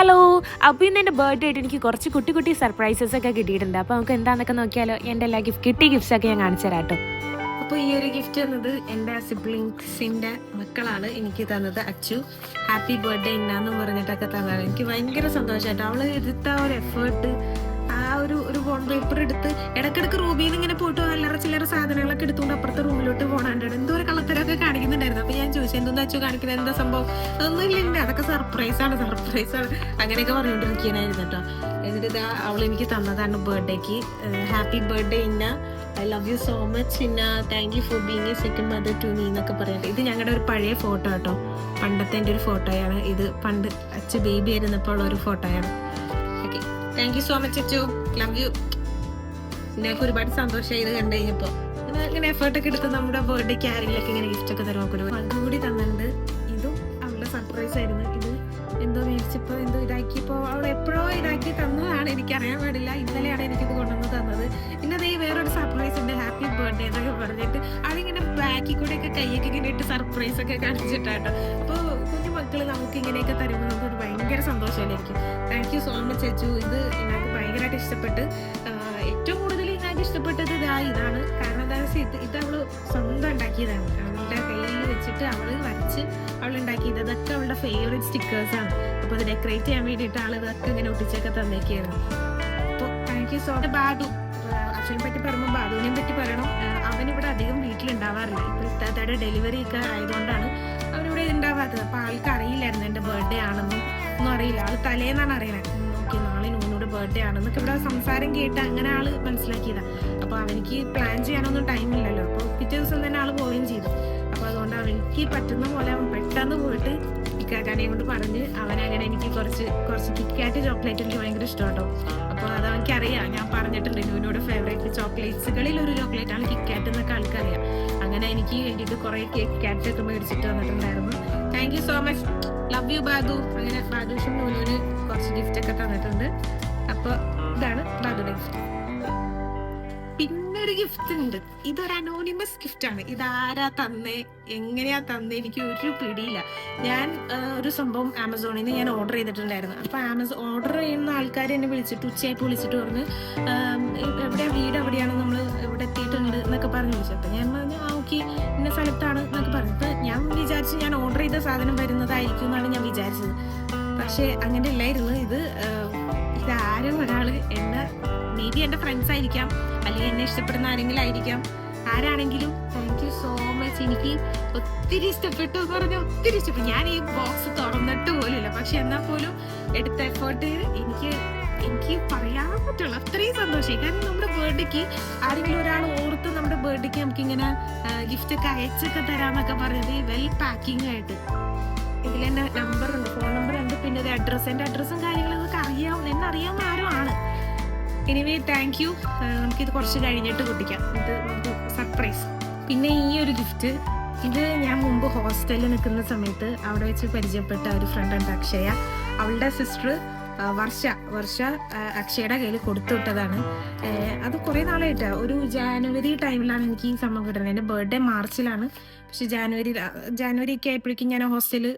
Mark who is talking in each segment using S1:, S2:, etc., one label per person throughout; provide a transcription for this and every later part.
S1: Hello അപ്പോൾ ഇന്ന് എന്റെ ബർത്ത്ഡേ ആയിട്ട് എനിക്ക് കുറച്ച് കുട്ടി കുട്ടി സർപ്രൈസസ് ഒക്കെ കിട്ടിയിട്ടുണ്ട്. അപ്പോൾ നമുക്ക് എന്താണെന്നൊക്കെ നോക്കിയാലോ? എന്റെ എല്ലാ ഗിഫ്റ്റ് കിട്ടിയ ഗിഫ്റ്റ്സ് ഒക്കെ ഞാൻ കാണിച്ചു തരാം കേട്ടോ.
S2: അപ്പോൾ ഈ ഒരു ഗിഫ്റ്റ് എന്നത് എന്റെ സിബ്ലിങ്സിന്റെ മക്കളാണ് എനിക്ക് തന്നത്. അച്ചു ഹാപ്പി ബർത്ത്ഡേ ഇന്നാന്ന് പറഞ്ഞിട്ടൊക്കെ തന്നതാണ്. എനിക്ക് ഭയങ്കര സന്തോഷമായിട്ട് അവൾ എടുത്ത ഒരു എഫേർട്ട് ഒരു ഒരു ബോൺ പേപ്പർ എടുത്ത് ഇടക്കിടക്ക് നിന്ന് ഇങ്ങനെ പോയിട്ട് അല്ലറ ചില്ലറ സാധനങ്ങളൊക്കെ എടുത്തുകൊണ്ട് അപ്പുറത്തെ റൂമിലോട്ട് പോകണുണ്ട് എന്തോ ഒരു കള്ളത്തരമൊക്കെ കാണിക്കുന്നുണ്ടായിരുന്നു. അപ്പോൾ ഞാൻ ചോദിച്ചു എന്തെന്ന് വെച്ചോ കാണിക്കുന്നത് എന്താ സംഭവം? അതൊന്നും ഇല്ലെങ്കിൽ അതൊക്കെ സർപ്രൈസ് ആണ് സർപ്രൈസ് ആണ്. അങ്ങനെയൊക്കെ പറഞ്ഞുകൊണ്ടിരിക്കാനായിരുന്നു കേട്ടോ. എന്നിട്ട് ഇതാ അവൾ എനിക്ക് തന്നതാണ് ബർത്ത്ഡേക്ക് ഹാപ്പി ബർത്ത്ഡേ ഇന്ന. I love you so much ഇന്ന. Thank you for being a second mother to me എന്നൊക്കെ പറയാം ഇത് ഞങ്ങളുടെ ഒരു പഴയ ഫോട്ടോ കേട്ടോ. പണ്ടത്തെ എന്റെ ഒരു ഫോട്ടോയാണ് ഇത് പണ്ട് അച്ഛ ബേബി ആയിരുന്നപ്പോൾ ഉള്ള ഒരു ഫോട്ടോയാണ് thank you so much Achu love you നിങ്ങൾക്ക് ഒരുപാട് സന്തോഷമായി ഇത് കണ്ടു കഴിഞ്ഞപ്പോൾ ഇങ്ങനെ എഫേർട്ടൊക്കെ എടുത്ത് നമ്മുടെ ബർത്ത്ഡേക്ക് ആരെങ്കിലൊക്കെ ഇങ്ങനെ ഗിഫ്റ്റ് ഒക്കെ തരുമ്പോൾ ഒരു അതുകൂടി തന്നിട്ടുണ്ട്. ഇതും അവളുടെ സർപ്രൈസ് ആയിരുന്നു. ഇത് എന്തോ മേടിച്ചപ്പോൾ എന്തോ ഇതാക്കിയപ്പോൾ അവൾ എപ്പോഴോ ഇതാക്കി തന്നതാണ്. എനിക്ക് അറിയാൻ പാടില്ല. ഇന്നലെയാണ് എനിക്കിത് കൊണ്ടുവന്ന് തന്നത്. പിന്നെ അതേ വേറൊരു സർപ്രൈസ് ഉണ്ട്. ഹാപ്പി ബർത്ത്ഡേ എന്നൊക്കെ പറഞ്ഞിട്ട് അതിങ്ങനെ ബാക്കിൽ കൂടെ ഒക്കെ കൈയൊക്കെ ഇങ്ങനെ ഇട്ട് സർപ്രൈസ് ഒക്കെ കാണിച്ചിട്ടാട്ടോ. അപ്പോൾ കുഞ്ഞു മക്കൾ നമുക്ക് ഇങ്ങനെയൊക്കെ തരുമ്പോൾ നമുക്കൊരു ഭയങ്കര സന്തോഷമല്ലേ എനിക്ക് thank you so much Achu ഇത് എനിക്ക് ഭയങ്കരമായിട്ട് ഇഷ്ടപ്പെട്ട് ഏറ്റവും കൂടുതൽ എനിക്ക് ഇഷ്ടപ്പെട്ടത് ഇതാ ഇതാണ്. കാരണം എന്താ വെച്ചാൽ ഇത് ഇത് അവൾ സ്വന്തം ഉണ്ടാക്കിയതാണ്. അവളുടെ കയ്യിൽ വെച്ചിട്ട് അവൾ വരച്ച് അവൾ ഉണ്ടാക്കിയത് അതൊക്കെ അവളുടെ ഫേവറേറ്റ് സ്റ്റിക്കേഴ്സാണ് അപ്പോൾ അത് ഡെക്കറേറ്റ് ചെയ്യാൻ വേണ്ടിയിട്ട് ആൾ ഇതൊക്കെ ഇങ്ങനെ ഒട്ടിച്ചൊക്കെ തന്നേക്കായിരുന്നു. അപ്പോൾ thank you so much Badu അച്ഛനെ പറ്റി പറയുമ്പോൾ ബാദുവിനെ പറ്റി പറയണം. അവനിവിടെ അധികം വീട്ടിലുണ്ടാവാറില്ല. ഇപ്പോൾ ഇത്താത്തയുടെ ഡെലിവറി ഒക്കെ ആയതുകൊണ്ടാണ് അവനിവിടെ ഉണ്ടാവാത്തത് അപ്പോൾ ആൾക്ക് അറിയില്ലായിരുന്നു എന്റെ ബർത്ത്ഡേ ആണെന്നും. ഒന്നും അറിയില്ല. ആൾ തലേന്നാണ് അറിയണത് ഓക്കെ നാളെ നൂനോട് ബർത്ത്ഡേ ആണെന്നൊക്കെ ഇവിടെ സംസാരം കേട്ട് അങ്ങനെ ആൾ മനസ്സിലാക്കിയതാ. അപ്പൊ അവനിക്ക് പ്ലാൻ ചെയ്യാനൊന്നും ടൈം ഇല്ലല്ലോ. അപ്പൊ പിറ്റേ ദിവസം തന്നെ ആൾ പോവുകയും ചെയ്തു. അപ്പൊ അതുകൊണ്ട് അവനിക്ക് പറ്റുന്ന പോലെ അവൻ പെട്ടെന്ന് പോയിട്ട് ഇക്കാക്കാനെ കൊണ്ട് പറഞ്ഞ് അവനങ്ങനെ എനിക്ക് കുറച്ച് കുറച്ച് കിക്കാറ്റ് ചോക്ലേറ്റ് എനിക്ക് ഭയങ്കര ഇഷ്ടം കേട്ടോ അപ്പോൾ അത് അവനക്ക് അറിയാം ഞാൻ പറഞ്ഞിട്ടുണ്ട് നൂനോട് ഫേവറേറ്റ് ചോക്ലേറ്റ്സുകളിൽ ഒരു ചോക്ലേറ്റ് ആണ് കിക്കാറ്റ് എന്നൊക്കെ ആൾക്കറിയാം. അങ്ങനെ എനിക്ക് വേണ്ടിയിട്ട് കുറേ കേക്ക് കാറ്റ് ഒക്കെ മേടിച്ചിട്ട് വന്നിട്ടുണ്ടായിരുന്നു. Thank you so much love you Badu അങ്ങനെ ബാദുഷും നൂനുവിന് കുറച്ച് ഗിഫ്റ്റ് ഒക്കെ തന്നിട്ടുണ്ട്. അപ്പോൾ ഇതാണ് ബാദുടെ ഗിഫ്റ്റ് പിന്നൊരു ഗിഫ്റ്റ് ഉണ്ട്. ഇതൊരു അനോണിമസ് ഗിഫ്റ്റ് ആണ്. ഇതാരാ തന്നേ? എങ്ങനെയാ തന്നേ? എനിക്ക് ഒരു പിടിയില്ല. ഞാൻ ഒരു സംഭവം ആമസോണിൽ നിന്ന് ഞാൻ ഓർഡർ ചെയ്തിട്ടുണ്ടായിരുന്നു. അപ്പൊ ആമസോൺ ഓർഡർ ചെയ്യുന്ന ആൾക്കാർ എന്നെ വിളിച്ചിട്ട് ഉച്ചയായിട്ട് വിളിച്ചിട്ട് പറഞ്ഞ് എവിടെയാ വീട് എവിടെയാണ് നമ്മൾ ഇവിടെ എത്തിയിട്ടുണ്ട് എന്നൊക്കെ പറഞ്ഞു വിളിച്ചപ്പോ അപ്പൊ ഞാൻ പറഞ്ഞു ഓക്കെ ഇന്ന സ്ഥലത്താണ് എന്നൊക്കെ പറഞ്ഞത് ഞാൻ വിചാരിച്ചു ഞാൻ ഓർഡർ ചെയ്ത സാധനം വരുന്നതായിരിക്കും എന്നാണ് ഞാൻ വിചാരിച്ചത്. പക്ഷേ അങ്ങനെ ഇല്ലായിരുന്നു ഇത് ഇതാരും ഒരാൾ എന്നെ മേ ബി എന്റെ ഫ്രണ്ട്സ് ആയിരിക്കാം അല്ലെങ്കിൽ എന്നെ ഇഷ്ടപ്പെടുന്ന ആരെങ്കിലും ആയിരിക്കാം. ആരാണെങ്കിലും താങ്ക് യു സോ മച്ച് എനിക്ക് ഒത്തിരി ഇഷ്ടപ്പെട്ടു എന്ന് പറഞ്ഞാൽ ഒത്തിരി ഇഷ്ടപ്പെട്ടു. ഞാൻ ഈ ബോക്സ് തുറന്നിട്ട് പോലില്ല പക്ഷെ എന്നാൽ പോലും എടുത്ത എഫേർട്ട് എനിക്ക് എനിക്ക് പറയാൻ പറ്റുള്ളൂ അത്രയും സന്തോഷമായി. കാരണം നമ്മുടെ ബർത്ത്ഡേക്ക് ആരെങ്കിലും ഒരാൾ ഓർത്ത് നമ്മുടെ ബർത്ത്ഡേക്ക് നമുക്ക് ഇങ്ങനെ ഗിഫ്റ്റ് ഒക്കെ അയച്ചൊക്കെ തരാന്നൊക്കെ പറഞ്ഞത് വെൽ പാക്കിംഗ് ആയിട്ട്. ഇതിൽ എന്റെ നമ്പർ ഉണ്ട് ഫോൺ നമ്പർ ഉണ്ട് പിന്നെ ഒരു അഡ്രസ്സ് എന്റെ അഡ്രസ്സും കാര്യങ്ങളൊക്കെ അറിയാവുന്ന എന്നെ അറിയാവുന്ന ആരും ആണ്. എനിവേ താങ്ക് യു നമുക്കിത് കുറച്ച് കഴിഞ്ഞിട്ട് കുട്ടിക്കാം. ഇത് സർപ്രൈസ് പിന്നെ ഈ ഒരു ഗിഫ്റ്റ് ഇത് ഞാൻ മുമ്പ് ഹോസ്റ്റലിൽ നിൽക്കുന്ന സമയത്ത് അവിടെ വെച്ച് പരിചയപ്പെട്ട ഒരു ഫ്രണ്ട് ഉണ്ട് അക്ഷയ. അവളുടെ സിസ്റ്റർ വർഷ വർഷ അക്ഷയുടെ കയ്യിൽ കൊടുത്തു വിട്ടതാണ് അത് കുറേ നാളായിട്ട് ഒരു ജാനുവരി ടൈമിലാണ് എനിക്ക് ഈ സംഭവം കിട്ടുന്നത്. എന്റെ ബർത്ത്ഡേ മാർച്ചിലാണ്. പക്ഷെ ജാനുവരി ജാനുവരി ഒക്കെ ആയപ്പോഴേക്കും ഞാൻ ഹോസ്റ്റലിൽ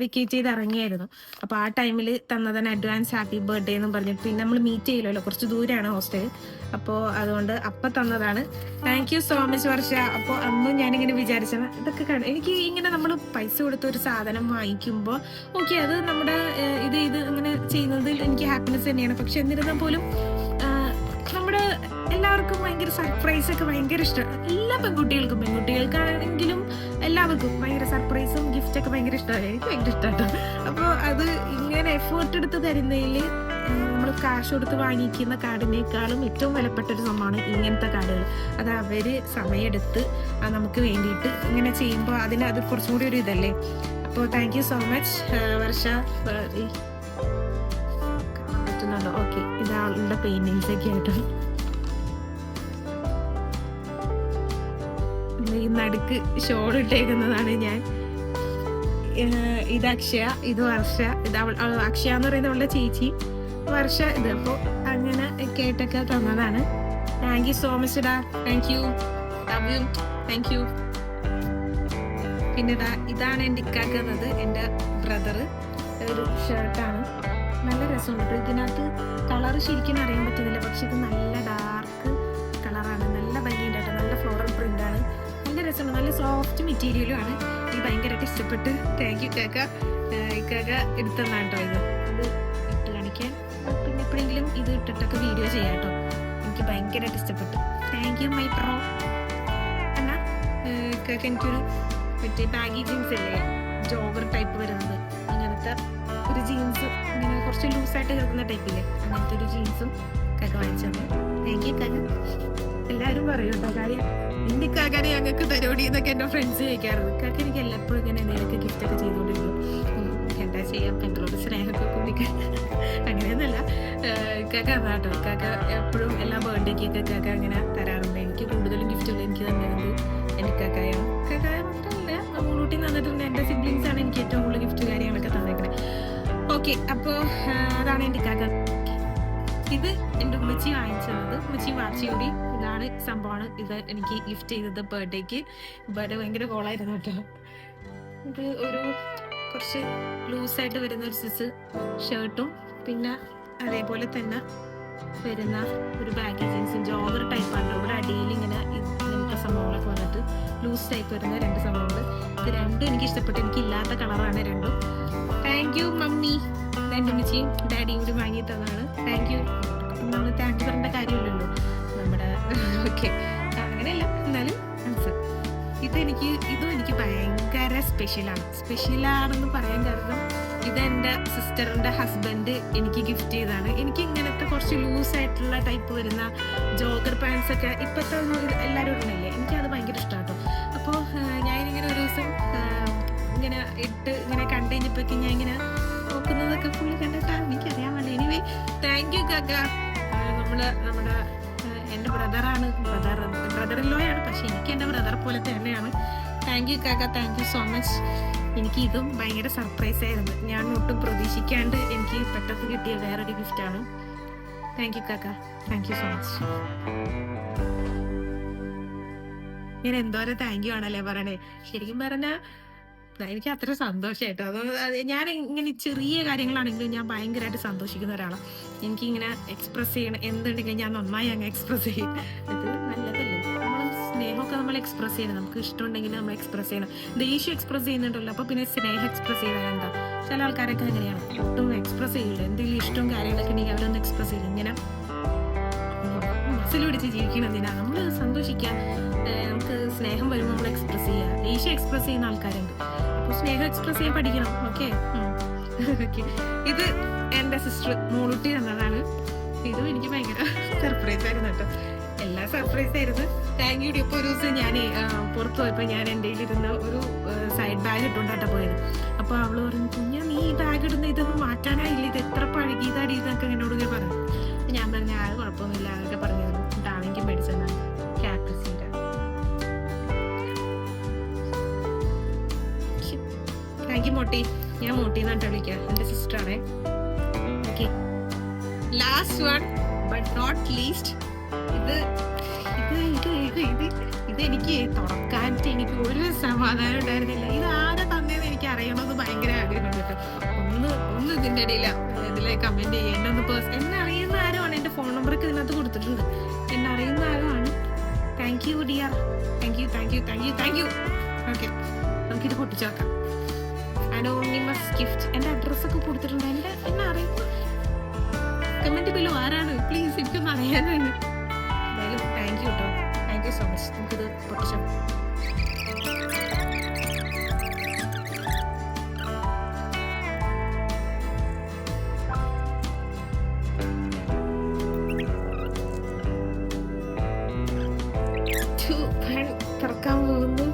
S2: വെക്കേറ്റ് ചെയ്ത് ഇറങ്ങിയായിരുന്നു. അപ്പോൾ ആ ടൈമിൽ തന്നതന്നെ അഡ്വാൻസ് ഹാപ്പി ബർത്ത്ഡേ എന്നും പറഞ്ഞിട്ട് പിന്നെ നമ്മൾ മീറ്റ് ചെയ്യില്ലല്ലോ കുറച്ച് ദൂരെയാണ് ഹോസ്റ്റൽ. അപ്പോൾ അതുകൊണ്ട് അപ്പം തന്നതാണ്. Thank you so much Varsha. അപ്പോൾ അന്നും ഞാനിങ്ങനെ വിചാരിച്ചത് ഇതൊക്കെ കണ്ടു എനിക്ക് ഇങ്ങനെ നമ്മൾ പൈസ കൊടുത്ത ഒരു സാധനം വാങ്ങിക്കുമ്പോൾ ഓക്കെ അത് നമ്മുടെ ഇത് ഇത് ഇങ്ങനെ ചെയ്യുന്നതിൽ എനിക്ക് ഹാപ്പിനെസ് തന്നെയാണ്. പക്ഷെ എന്നിരുന്നാൽ പോലും നമ്മുടെ എല്ലാവർക്കും ഭയങ്കര സർപ്രൈസ് ഒക്കെ ഭയങ്കര ഇഷ്ടമാണ് എല്ലാ പെൺകുട്ടികൾക്കും പെൺകുട്ടികൾക്കാണെങ്കിലും എല്ലാവർക്കും ഭയങ്കര സർപ്രൈസും ഗിഫ്റ്റ് ഒക്കെ ഭയങ്കര ഇഷ്ടമാണ്. എനിക്ക് ഭയങ്കര ഇഷ്ടമാണ് അപ്പോൾ അത് ഇങ്ങനെ എഫേർട്ട് എടുത്ത് തരുന്നതിൽ നമ്മൾ കാശ് കൊടുത്ത് വാങ്ങിക്കുന്ന കാർഡിനേക്കാളും ഏറ്റവും വിലപ്പെട്ട ഒരു സംഭവമാണ് ഇങ്ങനത്തെ കാർഡുകൾ. അത് അവർ സമയമെടുത്ത് നമുക്ക് വേണ്ടിയിട്ട് ഇങ്ങനെ ചെയ്യുമ്പോൾ അതിന് അത് കുറച്ചും കൂടി ഒരു ഇതല്ലേ? അപ്പോൾ thank you so much Varsha പറ്റുന്നുണ്ടോ? ഓക്കെ ഇതാളുടെ പെയിന്റിങ്സ് ഒക്കെ ആയിട്ട്. ഈ നടുക്ക് ഷോൾ ഇട്ടേക്കുന്നതാണ് ഞാൻ. ഇത് അക്ഷയ ഇത് വർഷ ഇത് അവൾ അക്ഷയ എന്ന് പറയുന്നത് അവളുടെ ചേച്ചി. വർഷ ഇത് അപ്പോൾ അങ്ങനെ കേട്ടൊക്കെ തന്നതാണ്. താങ്ക് യു സോ മച്ച് ഡാ thank you love you thank you പിന്നെ ഇതാ ഇതാണ് എന്റെ ഇക്കാക്കുന്നത് എന്റെ ബ്രദർ ഒരു ഷർട്ടാണ് നല്ല രസമുണ്ട്. ഇതിനകത്ത് കളർ ശരിക്കും അറിയാൻ പറ്റുന്നില്ല പക്ഷെ ഇത് നല്ല നല്ല സോഫ്റ്റ് മെറ്റീരിയലും ആണ്. എനിക്ക് ഭയങ്കരമായിട്ട് ഇഷ്ടപ്പെട്ട് താങ്ക് യു കാക്ക. കേക്ക എടുത്തതാണ് കേട്ടോ ഇത്. അത് ഇട്ട് കാണിക്കാൻ. പിന്നെ എപ്പോഴെങ്കിലും ഇത് ഇട്ടിട്ടൊക്കെ വീഡിയോ ചെയ്യാം കേട്ടോ എനിക്ക് ഭയങ്കരമായിട്ട് ഇഷ്ടപ്പെട്ടു. താങ്ക് യു മൈ പ്രോ എന്നാ കേക്ക എനിക്കൊരു മറ്റേ ബാഗി ജീൻസ് ഇല്ലേ? ജോഗർ ടൈപ്പ് വരുന്നത്. അങ്ങനത്തെ ഒരു ജീൻസ് ഇങ്ങനെ കുറച്ച് ലൂസായിട്ട് കിടക്കുന്ന ടൈപ്പില്ലേ അങ്ങനത്തെ ഒരു ജീൻസും കാക്ക വാങ്ങിച്ചു താങ്ക് യു കാക്ക എല്ലാവരും പറയും കേട്ടോ കാര്യം നിന്റെ കാക്കാനെ ഞങ്ങൾക്ക് തരോടി എന്നൊക്കെ എന്റെ ഫ്രണ്ട്സ് ചോദിക്കാറുണ്ട്. കാക്ക എനിക്ക് എല്ലപ്പോഴും ഇങ്ങനെ എന്തെങ്കിലുമൊക്കെ ഗിഫ്റ്റ് ഒക്കെ ചെയ്തുകൊണ്ടിരിക്കും. ഉം, എന്താ ചെയ്യാം? കണ്ടോട് സ്നേഹമൊക്കെ കുടിക്കാൻ അങ്ങനെയൊന്നുമല്ല. കാക്ക അതാ കേട്ടോ കാക്ക എപ്പോഴും എല്ലാ ബർത്ത്ഡേക്കൊക്കെ കാക്ക അങ്ങനെ തരാറുണ്ട്. എനിക്ക് കൂടുതലും ഗിഫ്റ്റുകൾ എനിക്ക് തന്നത് എന്റെ കാക്കായാണ് കാക്കായ മാത്രമല്ല മമ്മൂട്ടി തന്നിട്ടുണ്ട്. എന്റെ സിബ്ലിങ്സ് ആണ് എനിക്ക് ഏറ്റവും കൂടുതൽ ഗിഫ്റ്റ് കാര്യങ്ങളൊക്കെ തന്നേക്കണേ. ഓക്കെ അപ്പോൾ അതാണ് എന്റെ കാക്ക. ഇത് എന്റെ ഉമ്മച്ചി വാങ്ങിച്ചത്. ഉമ്മച്ചി വാച്ചിയൂടി ഇതാണ് സംഭവമാണ്. ഇത് എനിക്ക് ഗിഫ്റ്റ് ചെയ്തത് ബർത്ത്ഡേക്ക് ബർത്ത്ഡേ ഭയങ്കര കോളായിരുന്നു കേട്ടോ. ഇത് ഒരു കുറച്ച് ലൂസായിട്ട് വരുന്ന ഒരു സിസ് ഷർട്ടും പിന്നെ അതേപോലെ തന്നെ വരുന്ന ഒരു ബാഗി ജീൻസും ടൈപ്പ് ടൈപ്പാണ് ഇവിടെ അടിയിൽ ഇങ്ങനെ ഇങ്ങനത്തെ സംഭവങ്ങളൊക്കെ വന്നിട്ട് ലൂസ് ടൈപ്പ് വരുന്ന രണ്ട് സംഭവങ്ങൾ. ഇത് രണ്ടും എനിക്ക് ഇഷ്ടപ്പെട്ടു. എനിക്ക് ഇല്ലാത്ത കളറാണ് രണ്ടും. താങ്ക് യു മമ്മി എന്റെ ഉമ്മച്ചിയും ഡാഡിയും കൂടി വാങ്ങി തന്നതാണ്. താങ്ക് യു നമ്മൾ താങ്ക് പറഞ്ഞ കാര്യമില്ലല്ലോ. നമ്മുടെ ഓക്കെ അങ്ങനെയല്ല എന്നാലും ആൻസർ ഇതെനിക്ക് ഇതും എനിക്ക് ഭയങ്കര സ്പെഷ്യലാണ് സ്പെഷ്യലാണെന്ന് പറയാൻ കാരണം ഇത് എന്റെ സിസ്റ്ററിന്റെ ഹസ്ബൻഡ് എനിക്ക് ഗിഫ്റ്റ് ചെയ്തതാണ്. എനിക്ക് ഇങ്ങനത്തെ കുറച്ച് ലൂസ് ആയിട്ടുള്ള ടൈപ്പ് വരുന്ന ജോഗർ പാൻസ് ഒക്കെ ഇപ്പോഴത്തെ എല്ലാവരും ഉണ്ടല്ലേ എനിക്കത് ഭയങ്കര ഇഷ്ടമാണ് കേട്ടോ അപ്പോൾ ഞാനിങ്ങനെ ഒരു ദിവസം ഇങ്ങനെ ഇട്ട് ഇങ്ങനെ കണ്ടു കഴിഞ്ഞപ്പോഴേക്കും ഞാൻ ഇങ്ങനെ നോക്കുന്നതൊക്കെ പുള്ളി കണ്ടിട്ടാ എനിക്കറിയാൻ വേണ്ടി. എനിവേ താങ്ക് യു കാക്ക. നമ്മൾ നമ്മുടെ എന്റെ ബ്രദറാണ് ബ്രദർ ബ്രദറിലോയാണ് പക്ഷെ എനിക്ക് എന്റെ ബ്രദർ പോലെ തന്നെയാണ്. താങ്ക് യു കാക്ക. താങ്ക് യു സോ മച്ച് എനിക്ക് ഇതും ഭയങ്കര സർപ്രൈസ് ആയിരുന്നു. ഞാൻ ഒട്ടും പ്രതീക്ഷിക്കാണ്ട് എനിക്ക് പെട്ടെന്ന് കിട്ടിയ വേറൊരു ഗിഫ്റ്റാണ് താങ്ക് യു കാക്ക. താങ്ക് യു സോ മച്ച് ഞാൻ എന്തോരം താങ്ക് യു ആണല്ലേ പറയണേ. ശരിക്കും പറഞ്ഞാൽ എനിക്ക് അത്ര സന്തോഷമായിട്ടോ അത് ഞാൻ ഇങ്ങനെ ചെറിയ കാര്യങ്ങളാണെങ്കിലും ഞാൻ ഭയങ്കരമായിട്ട് സന്തോഷിക്കുന്ന ഒരാളാണ് എനിക്കിങ്ങനെ എക്സ്പ്രസ് ചെയ്യണം എന്തുണ്ടെങ്കിലും ഞാൻ നന്നായി അങ്ങ് എക്സ്പ്രസ് ചെയ്യും ഇത് നല്ലതല്ലേ നമ്മൾ സ്നേഹമൊക്കെ നമ്മൾ എക്സ്പ്രസ് ചെയ്യണം നമുക്ക് ഇഷ്ടമുണ്ടെങ്കിൽ നമ്മൾ എക്സ്പ്രസ് ചെയ്യണം ദേഷ്യം എക്സ്പ്രസ് ചെയ്യുന്നുണ്ടല്ലോ അപ്പോൾ പിന്നെ സ്നേഹം എക്സ്പ്രസ് ചെയ്താൽ എന്താ ചില ആൾക്കാരൊക്കെ അങ്ങനെയാണ് ഒട്ടും എക്സ്പ്രസ് ചെയ്യില്ല എന്തെങ്കിലും ഇഷ്ടവും കാര്യങ്ങളൊക്കെ ഉണ്ടെങ്കിൽ അവരൊന്നും എക്സ്പ്രസ് ചെയ്യില്ല ഇങ്ങനെ മനസ്സിൽ പിടിച്ച് എന്തിനാ നമ്മൾ സന്തോഷിക്കുക നമുക്ക് സ്നേഹം വരുമ്പോൾ നമ്മൾ എക്സ്പ്രസ് ചെയ്യുക. ഈശ എക്സ്പ്രസ് ചെയ്യുന്ന ആൾക്കാരുണ്ട്. അപ്പോൾ സ്നേഹം എക്സ്പ്രസ് ചെയ്യാൻ പഠിക്കണം. ഓക്കെ ഇത് എന്റെ സിസ്റ്റർ മോളുട്ടി തന്നതാണ്. ഇതും എനിക്ക് ഭയങ്കര സർപ്രൈസ് ആയിരുന്നു കേട്ടോ. എല്ലാ സർപ്രൈസ് ആയിരുന്നു. താങ്ക് യു ഇപ്പോൾ ഒരു ദിവസം ഞാൻ പുറത്ത് പോയപ്പോൾ ഞാൻ എന്റെ ഇരുന്ന ഒരു സൈഡ് ബാഗ് ഇട്ടുകൊണ്ടാട്ടോ പോയത്. അപ്പോൾ അവൾ പറഞ്ഞു കുഞ്ഞാ നീ ഈ ബാഗ് ഇടുന്ന ഇതൊന്നും മാറ്റാനായില്ല? ഇത് എത്ര പഴകിയതാടി ഇതൊക്കെ എന്നോട് പറഞ്ഞു. ഞാൻ പറഞ്ഞു ആ കുഴപ്പമൊന്നുമില്ല അതൊക്കെ പറഞ്ഞു യു മോട്ടി ഞാൻ മോട്ടി എന്നിട്ട് വിളിക്കാം. എന്റെ സിസ്റ്ററാണേ. Okay. Last one but not least ഇത് ഇത് ഇത് ഇത് ഇത് എനിക്ക് തുറക്കാനിട്ട് എനിക്ക് ഒരു സമാധാനം ഉണ്ടായിരുന്നില്ല. ഇത് ആരെ തന്നേന്ന് എനിക്ക് അറിയണമെന്ന് ഭയങ്കര ആഗ്രഹമുണ്ട് കേട്ടോ. ഒന്ന് ഒന്ന് ഇതിന്റെ ഇടയില ഇതിലെ കമന്റ് ചെയ്യുക പേഴ്സൺ എന്നെ അറിയുന്ന ആരോ ആണ് എന്റെ ഫോൺ നമ്പറൊക്കെ ഇതിനകത്ത് കൊടുത്തിട്ടുണ്ട്. എന്നെ അറിയുന്ന ആരോ ആണ് thank you dear thank you thank you thank you thank you okay നമുക്കിത് പൊട്ടിച്ചു നോക്കാം അനോണിമസ് ഗിഫ്റ്റ് എന്റെ അഡ്രസ്സൊക്കെ കൊടുത്തിട്ടുണ്ട്. എന്റെ എന്നെ അറിയുമ്പോൾ കമന്റ് ബിലോ ആരാണ്? പ്ലീസ് എനിക്കൊന്ന് അറിയാനാണ്. എന്തായാലും താങ്ക് യു കേട്ടോ താങ്ക് യു സോ മച്ച് നമുക്കിത് one, തുറക്കാൻ പോകുന്നു.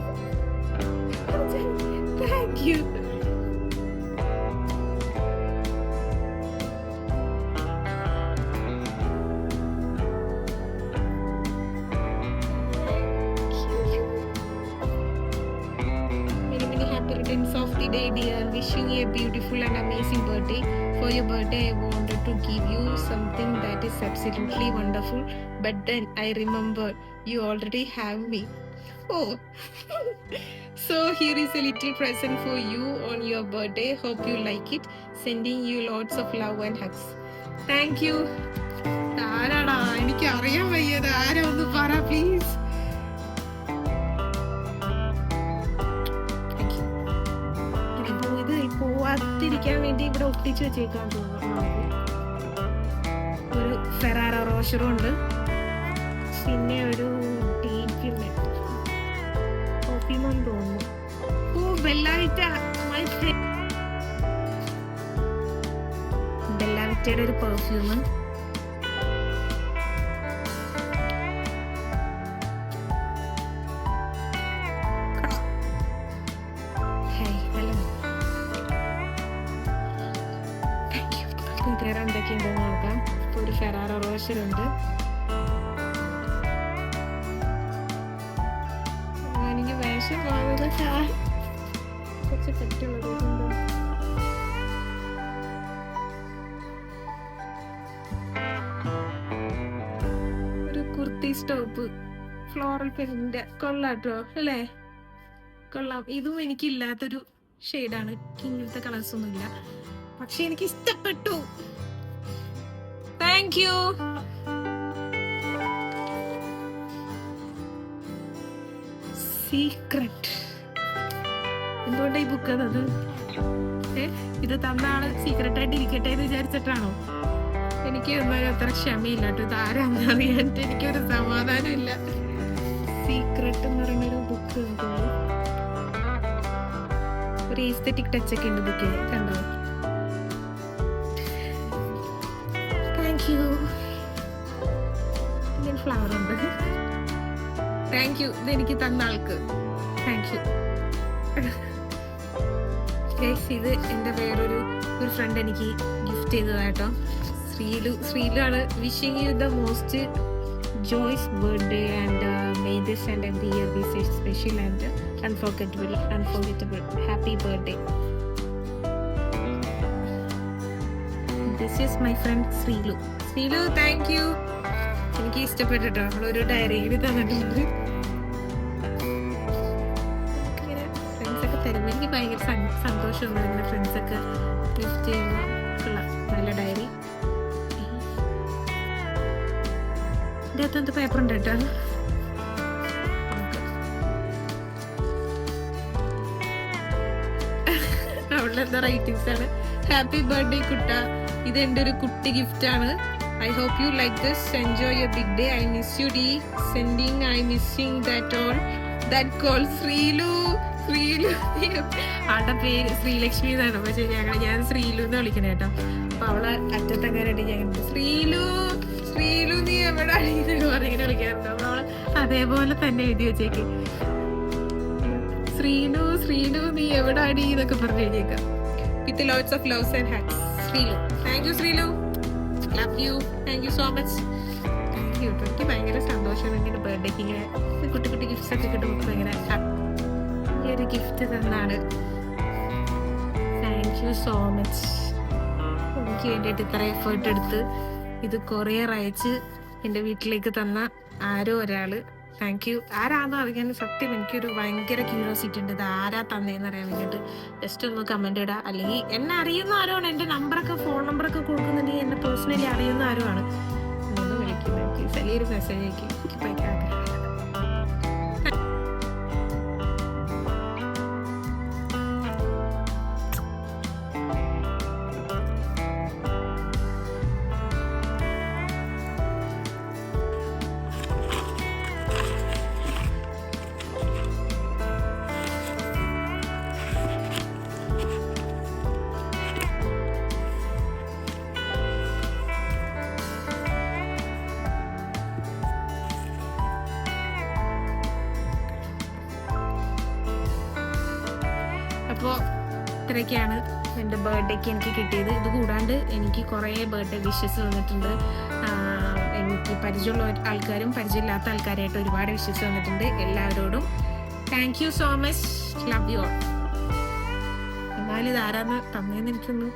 S2: Day, dear. Wishing you a beautiful and amazing birthday. For your birthday, I wanted to give you something that is absolutely wonderful. But then I remember you already have me. Oh, so here is a little present for you on your birthday. Hope you like it. Sending you lots of love and hugs. Thank you. ആരാടാ എനിക്ക് അറിയാൻ വയ്യത് ആരാ ഒന്ന് പറ please പോവാതിരിക്കാൻ വേണ്ടി ഇവിടെ ഒട്ടിച്ചു വെച്ചേക്കാൻ തോന്നുന്നു. ഒരു ഫെറാറ റോഷറും ഉണ്ട്. പിന്നെ ഒരു ടീപ്പിന്റെ കോപ്പിമോൻ തോന്നുന്നു. ഓ ബെല്ലാവിറ്റ മൈ ബെല്ലാവിറ്റയുടെ ഒരു പെർഫ്യൂം വേറെ എന്തൊക്കെയുണ്ടെന്ന് നോക്കാം. ഒരു ഫെറാറ റോഷറുണ്ട് എനിക്ക് വേഷം കുറച്ച് പറ്റുള്ളത് ഒരു കുർത്തി സ്റ്റോപ്പ്. ഫ്ലോറൽ പെരിന്റെ കൊള്ളാട്ടോ അല്ലേ? കൊള്ളാം. ഇതും എനിക്ക് എനിക്കില്ലാത്തൊരു ഷെയ്ഡാണ് ഇങ്ങനത്തെ കളേഴ്സ് ഒന്നും ഇല്ല പക്ഷെ എനിക്ക് ഇഷ്ടപ്പെട്ടു താങ്ക് you. സീക്രട്ട് എന്തുകൊണ്ടാ ഈ ബുക്ക് തന്നത് ഏ? ഇത് തന്ന ആൾ സീക്രട്ട് ആയിട്ട് ഇരിക്കട്ടെ എന്ന് വിചാരിച്ചിട്ടാണോ? എനിക്ക് എന്നാലും അത്ര ക്ഷമയില്ല കേട്ടോ. ഇത് ആരാന്ന് അറിയാൻ എനിക്കൊരു സമാധാനം ഇല്ല സീക്രട്ട് എന്ന് പറയുന്നൊരു ബുക്ക് ഒരു ഈസ്തറ്റിക് ടച്ച് ഉണ്ട് ബുക്കിൽ കണ്ടോ? ഫ്ലവർ ഉണ്ട്. താങ്ക് യു എനിക്ക് തന്ന ആൾക്ക്. താങ്ക് യു ഇത് എന്റെ വേറൊരു ഒരു ഫ്രണ്ട് എനിക്ക് ഗിഫ്റ്റ് ചെയ്തതാട്ടോ. ശ്രീലു ശ്രീലു ആണ് wishing you the most joys birthday and may this and em the year be say special and unforgettable unforgettable happy birthday this is my friend Sreelu Sreelu thank you എനിക്ക് ഇഷ്ടപ്പെട്ടിട്ടോ? അവളൊരു diary എഴുതി തന്നിട്ടുണ്ട്. എനിക്ക് ഭയങ്കര സന്തോഷമുണ്ട് എന്റെ ഫ്രണ്ട്സൊക്കെ ഗിഫ്റ്റ് ചെയ്യുമ്പോൾ നല്ല ഡയറി ഇതിന്റെ അകത്ത് എന്ത് പേപ്പർ ഉണ്ട് കേട്ടോ. അവളുടെ എന്താ ആണ്. ഹാപ്പി ബർത്ത്ഡേ കുട്ട. ഇത് എന്റെ ഒരു കുട്ടി ഗിഫ്റ്റ് ആണ്. I hope you like this enjoy your big day I miss you D sending I missing that all that call Sreelu Sreelu ആളുടെ പേര് ശ്രീലക്ഷ്മി എന്നാണ് പക്ഷെ ഞങ്ങൾ ഞാൻ ശ്രീലു എന്ന് വിളിക്കണേ കേട്ടോ. അപ്പൊ അവളെ അറ്റത്തെങ്ങാനായിട്ട് ഞാൻ ശ്രീലു. ശ്രീലു നീ എവിടെ? എന്നൊക്കെ പറഞ്ഞിങ്ങനെ വിളിക്കാറുണ്ട് അപ്പൊ അവൾ അതേപോലെ തന്നെ എഴുതി വെച്ചേക്ക്. ശ്രീലു ശ്രീലു നീ എവിടെ അടി എന്നൊക്കെ പറഞ്ഞു എഴുതിയേക്കാം. With lots of loves and hearts Sreelu. Thank you Sreelu. Love you thank you so much thank you എനിക്ക് ഭയങ്കര സന്തോഷമാണ് ഇങ്ങനെ ബർത്ത്ഡേക്ക് ഇങ്ങനെ കുട്ടി കുട്ടി ഗിഫ്റ്റ്സ് ഒക്കെ കിട്ടുമ്പോൾ ഭയങ്കര. ഈ ഒരു ഗിഫ്റ്റ് തന്നാണ്. താങ്ക് യു സോ മച്ച് എനിക്ക് വേണ്ടിയിട്ട് ഇത്ര എഫേർട്ട് എടുത്ത് ഇത് കൊറിയർ അയച്ച് എന്റെ വീട്ടിലേക്ക് തന്ന ആരോ ഒരാൾ. താങ്ക് യു ആരാണെന്ന് അറിയാൻ സത്യം എനിക്കൊരു ഭയങ്കര ക്യൂരിയോസിറ്റി ഉണ്ട്. ഇത് ആരാ തന്നേന്ന് അറിയാൻ വേണ്ടിയിട്ട്. ജസ്റ്റ് ഒന്ന് കമന്റ് ഇടുക അല്ലെങ്കിൽ എന്നെ അറിയുന്ന ആരോണ്? എന്റെ നമ്പറൊക്കെ ഫോൺ നമ്പറൊക്കെ കൊടുക്കുന്നുണ്ടെങ്കിൽ എന്നെ പേഴ്സണലി അറിയുന്ന ആരുമാണ് ഒന്ന് വിളിക്കും. ചെറിയൊരു മെസ്സേജ് അയക്കും എനിക്ക് ഭയങ്കര ആഗ്രഹം അപ്പോൾ ഇത്രയൊക്കെയാണ് എന്റെ ബർത്ത്ഡേക്ക് എനിക്ക് കിട്ടിയത്. ഇത് കൂടാണ്ട് എനിക്ക് കുറേ ബർത്ത്ഡേ വിഷസ് വന്നിട്ടുണ്ട് എനിക്ക് പരിചയമുള്ള ആൾക്കാരും പരിചയമില്ലാത്ത ആൾക്കാരായിട്ട് ഒരുപാട് വിഷസ് വന്നിട്ടുണ്ട് എല്ലാവരോടും. Thank you so much love you all എന്നാലും ഇത് ആരാന്ന് തന്നേന്ന് എനിക്കൊന്ന്